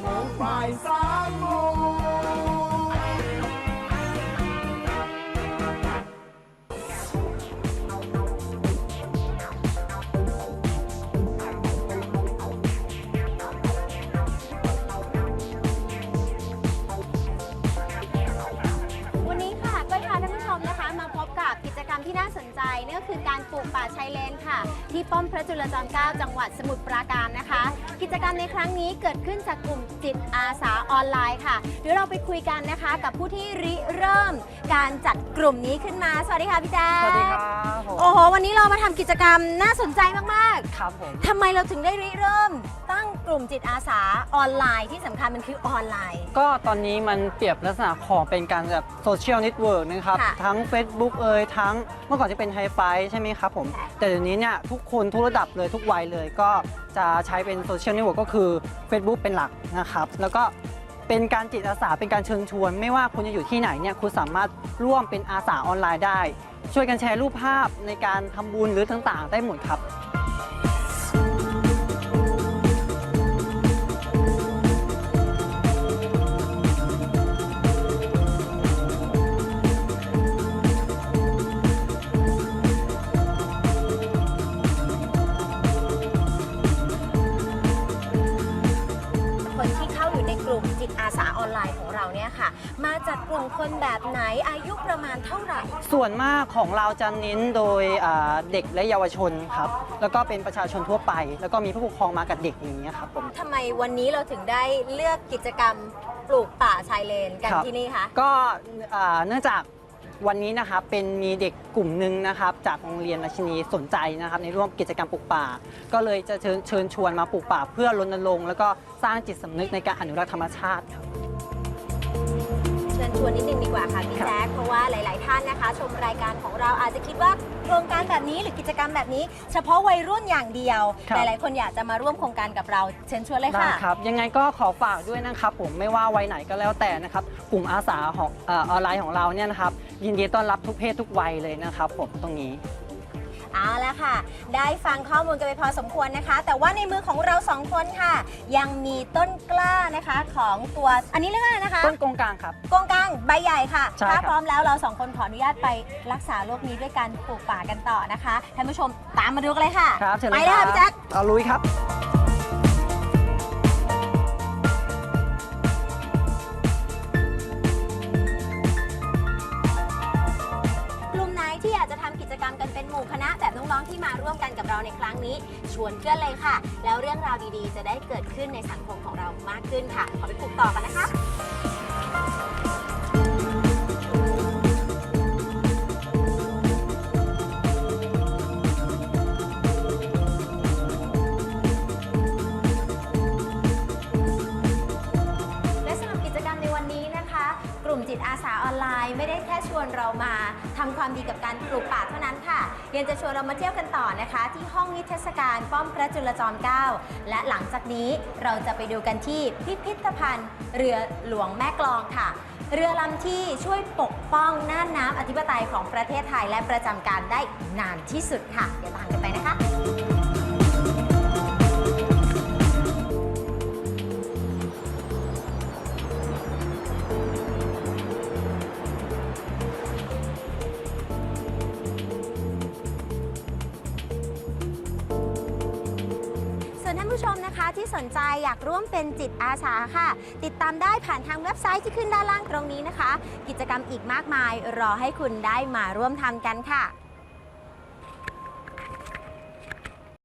โมงบ่ายสา ใจนี่ก็คือการปลูกป่าชายเลนค่ะ ที่ป้อมพระจุลจอมเกล้าจังหวัดสมุทรปราการนะคะ กิจกรรมในครั้งนี้เกิดขึ้นจากกลุ่มจิตอาสา ออนไลน์ค่ะ เดี๋ยวเราไปคุยกันนะคะ กับผู้ที่ริเริ่มการจัดกลุ่มนี้ขึ้นมา สวัสดีค่ะพี่แจ๊คสวัสดีครับผมโอ้โห วันนี้เรามาทำกิจกรรมน่าสนใจมากครับผมๆทำไมเราถึงได้ริเริ่มตั้งกลุ่มจิตอาสาออนไลน์ที่สำคัญมันคือออนไลน์ ก็ตอนนี้มันเปรียบลักษณะของเป็นการแบบโซเชียลเน็ตเวิร์กนะครับ ค่ะทั้ง Facebook เอ่ยทั้งเมื่อก่อนจะเป็นไฮไฟใช่ไหมครับผม ค่ะ แต่เดี๋ยวนี้เนี่ยทุกคนทุกระดับเลยทุกวัยเลยก็จะใช้เป็นโซเชียลเน็ตเวิร์กก็คือ Facebook เป็นหลักนะครับ แล้วก็ เป็นการจิตอาสาเป็นการเชิญชวน ไม่ว่าคุณจะอยู่ที่ไหนเนี่ยคุณสามารถร่วมเป็นอาสาออนไลน์ได้ ช่วยกันแชร์รูปภาพในการทำบุญหรือต่างๆ ได้หมดครับ ลุ่มคนแบบไหนอายุประมาณเท่าไหร่ ส่วนมากของเราจะเน้นโดยอ่าเด็กและเยาวชนครับ แล้วก็เป็นประชาชนทั่วไป แล้วก็มีผู้ปกครองมากับเด็กอย่างนี้ยครับผม ทำไมวันนี้เราถึงได้เลือกกิจกรรมปลูกป่าชายเลนกันครับ ที่นี่คะ ก็อ่าเนื่องจากวันนี้นะครับเป็นมีเด็กกลุ่มหนึ่งนะครับจากโรงเรียนราชินีสนใจนะครับ ในร่วมกิจกรรมปลูกป่า ก็เลยจะเชิญเชิญชวนมาปลูกป่าเพื่อรณรงค์แล้วก็สร้างจิตสำนึกในการอนุรักษ์ธรรมชาติครับเชิญช วนนิดนึงดีกว่าค่ะพี่ครับแจ๊คเพราะว่าหลาย ๆ ท่านนะคะ ชมรายการของเราอาจจะคิดว่าโครงการแบบนี้หรือกิจกรรมแบบนี้ เฉพาะวัยรุ่นอย่างเดียว ครับหลาย ๆ คนอยากจะมาร่วมโครงการกับเราเชิญชวนเลยได้ค่ะ ครับ ยังไงก็ขอฝากด้วยนะครับ ผมไม่ว่าวัยไหนก็แล้วแต่นะครับ กลุ่มอาสาของเออออนไลน์ของเราเนี่ยนะครับ ยินดีต้อนรับทุกเพศทุกวัยเลยนะครับ ผมตรงนี้ เอาละค่ะ ได้ฟังข้อมูลกันไปพอสมควรนะคะ แต่ว่าในมือของเราสองคนค่ะ ยังมีต้นกล้านะคะของตัวอันนี้เรียกว่าอะไรนะคะ ต้นกงกลางครับ กงกลางใบใหญ่ค่ะ ใช่ถ้าครับพร้อมแล้วเราสองคนขออนุญาตไปรักษาโรคนี้ด้วยการปลูกป่ากันต่อนะคะท่านผู้ชมตามมาดูกันเลยค่ะ ครับเชิญไปเลยเลยคค่ะรับพี่แจ๊ค เอาลุยครับ รรมกันเป็นหมู่คณะแบบน้องๆที่มาร่วมกันกับเราในครั้งนี้ ชวนเพื่อนเลยค่ะ แล้วเรื่องราวดีๆ จะได้เกิดขึ้นในสังคมของเรามากขึ้นค่ะ ขอไปปลูกต่อกันนะคะและ ลุ่มจิตอาสาออนไลน์ ไม่ได้แค่ชวนเรามาทำความดีกับการปลูกป่าเท่านั้นค่ะ ยังจะชวนเรามาเที่ยวกันต่อนะคะ ที่ห้องนิทรรศการป้อมพระจุลจอมเกล้าและหลังจากนี้เราจะไปดูกันที่พิพิธภัณฑ์ เรือหลวงแม่กลองค่ะเรือลำที่ช่วยปกป้องน่านน้ำอธิปไตยของประเทศไทยและประจำการได้นานที่สุดค่ะ เดี๋ยวตามกันไปานผู้ชมนะคะที่สนใจอยากร่วมเป็นจิตอาสาค่ะ ติดตามได้ผ่านทางเว็บไซต์ที่ขึ้นด้านล่างตรงนี้นะคะ กิจกรรมอีกมากมาย รอให้คุณได้มาร่วมทำกันค่ะ